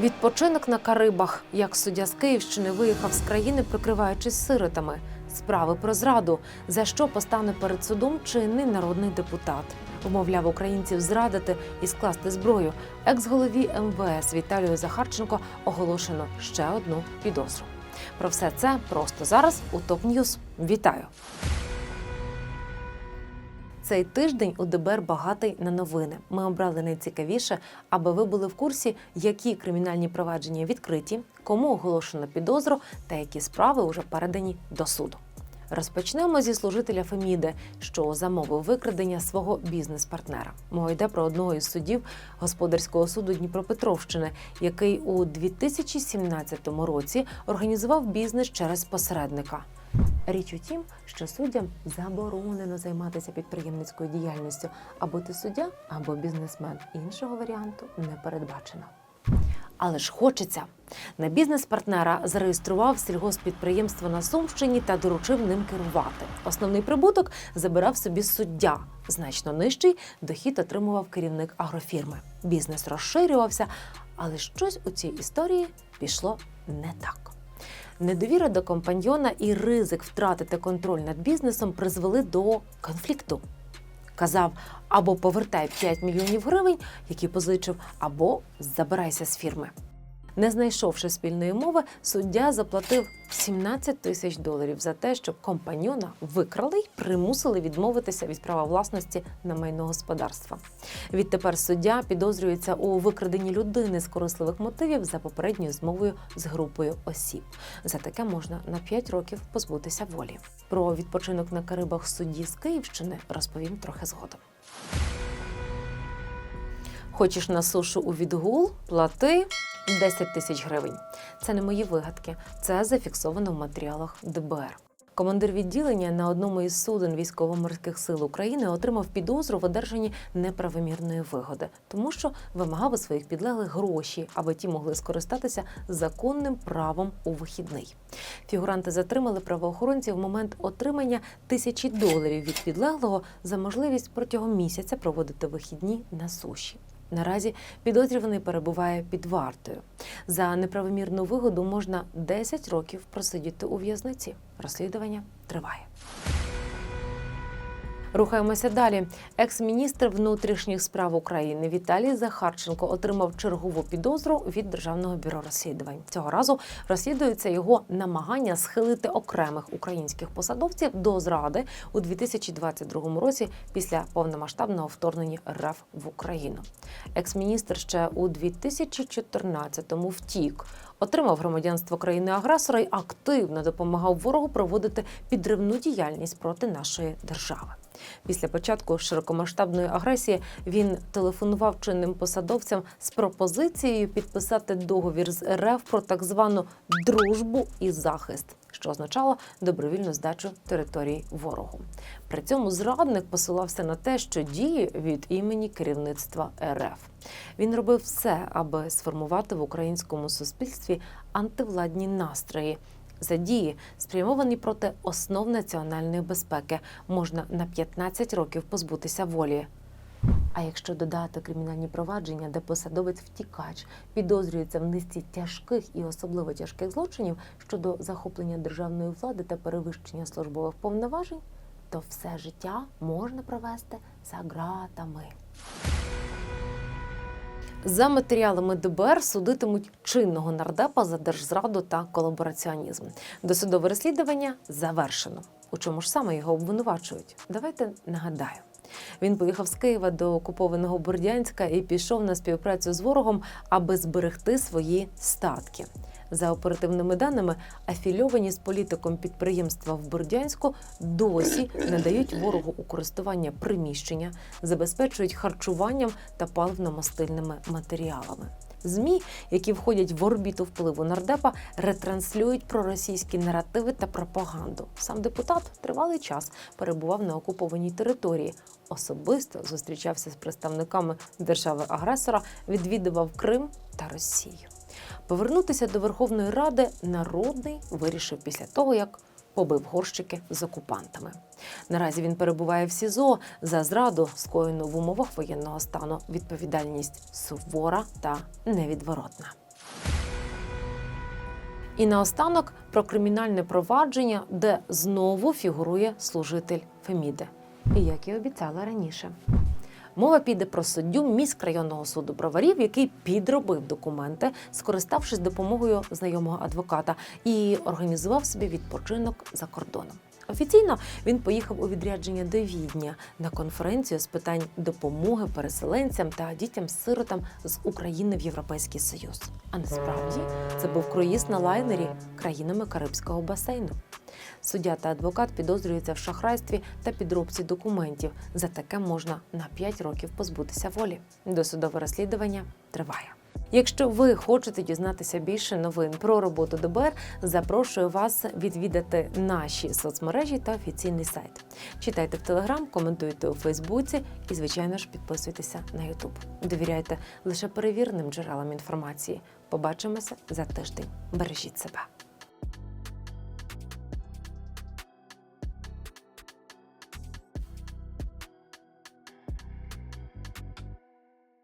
Відпочинок на Карибах, як суддя з Київщини виїхав з країни, прикриваючись сиротами. Справи про зраду, за що постане перед судом чинний народний депутат. Вмовляв українців зрадити і скласти зброю. Екс-голові МВС Віталію Захарченко оголошено ще одну підозру. Про все це просто зараз у ТОП Ньюз. Вітаю! Цей тиждень у ДБР багатий на новини. Ми обрали найцікавіше, аби ви були в курсі, які кримінальні провадження відкриті, кому оголошено підозру та які справи вже передані до суду. Розпочнемо зі служителя Феміди, що замовив викрадення свого бізнес-партнера. Мова йде про одного із суддів господарського суду Дніпропетровщини, який у 2017 році організував бізнес через посередника. Річ у тім, що суддям заборонено займатися підприємницькою діяльністю або ти суддя, або бізнесмен. Іншого варіанту не передбачено. Але ж хочеться. На бізнес-партнера зареєстрував сільгоспідприємство на Сумщині та доручив ним керувати. Основний прибуток забирав собі суддя. Значно нижчий дохід отримував керівник агрофірми. Бізнес розширювався, але щось у цій історії пішло не так. Недовіра до компаньйона і ризик втратити контроль над бізнесом призвели до конфлікту. Казав або повертай 5 мільйонів гривень, які позичив, або забирайся з фірми. Не знайшовши спільної мови, суддя заплатив 17 тисяч доларів за те, щоб компаньйона викрали й примусили відмовитися від права власності на майно господарства. Відтепер суддя підозрюється у викраденні людини з корисливих мотивів за попередньою змовою з групою осіб. За таке можна на 5 років позбутися волі. Про відпочинок на Карибах судді з Київщини розповім трохи згодом. Хочеш на сушу у відгул? Плати 10 тисяч гривень. Це не мої вигадки, це зафіксовано в матеріалах ДБР. Командир відділення на одному із суден військово-морських сил України отримав підозру в одержанні неправомірної вигоди, тому що вимагав у своїх підлеглих гроші, аби ті могли скористатися законним правом у вихідний. Фігуранти затримали правоохоронців в момент отримання тисячі доларів від підлеглого за можливість протягом місяця проводити вихідні на суші. Наразі підозрюваний перебуває під вартою. За неправомірну вигоду можна 10 років просидіти у в'язниці. Розслідування триває. Рухаємося далі. Екс-міністр внутрішніх справ України Віталій Захарченко отримав чергову підозру від Державного бюро розслідувань. Цього разу розслідується його намагання схилити окремих українських посадовців до зради у 2022 році після повномасштабного вторгнення РФ в Україну. Екс-міністр ще у 2014-му втік. Отримав громадянство країни-агресора і активно допомагав ворогу проводити підривну діяльність проти нашої держави. Після початку широкомасштабної агресії він телефонував чинним посадовцям з пропозицією підписати договір з РФ про так звану дружбу і захист, що означало добровільну здачу території ворогу. При цьому зрадник посилався на те, що діє від імені керівництва РФ. Він робив все, аби сформувати в українському суспільстві антивладні настрої. За дії, спрямовані проти основ національної безпеки, можна на 15 років позбутися волі. А якщо додати кримінальні провадження, де посадовець втікач підозрюється в низці тяжких і особливо тяжких злочинів щодо захоплення державної влади та перевищення службових повноважень, то все життя можна провести за ґратами. За матеріалами ДБР судитимуть чинного нардепа за держзраду та колабораціонізм. Досудове розслідування завершено. У чому ж саме його обвинувачують? Давайте нагадаю. Він поїхав з Києва до окупованого Бордянська і пішов на співпрацю з ворогом, аби зберегти свої статки. За оперативними даними, афільовані з політиком підприємства в Бордянську досі надають ворогу у користування приміщення, забезпечують харчуванням та паливно-мастильними матеріалами. ЗМІ, які входять в орбіту впливу нардепа, ретранслюють проросійські наративи та пропаганду. Сам депутат тривалий час перебував на окупованій території. Особисто зустрічався з представниками держави-агресора, відвідував Крим та Росію. Повернутися до Верховної Ради народний вирішив після того, як побив горщики з окупантами. Наразі він перебуває в СІЗО за зраду, скоєну в умовах воєнного стану. Відповідальність сувора та невідворотна. І наостанок про кримінальне провадження, де знову фігурує служитель Феміди. І як і обіцяла раніше. Мова піде про суддю міськрайонного суду броварів, який підробив документи, скориставшись допомогою знайомого адвоката, і організував собі відпочинок за кордоном. Офіційно він поїхав у відрядження до Відня на конференцію з питань допомоги переселенцям та дітям-сиротам з України в Європейський Союз. А насправді це був круїз на лайнері країнами Карибського басейну. Суддя та адвокат підозрюються в шахрайстві та підробці документів. За таке можна на 5 років позбутися волі. Досудове розслідування триває. Якщо ви хочете дізнатися більше новин про роботу ДБР, запрошую вас відвідати наші соцмережі та офіційний сайт. Читайте в Телеграм, коментуйте у Фейсбуці і, звичайно ж, підписуйтеся на Ютуб. Довіряйте лише перевірним джерелам інформації. Побачимося за тиждень. Бережіть себе.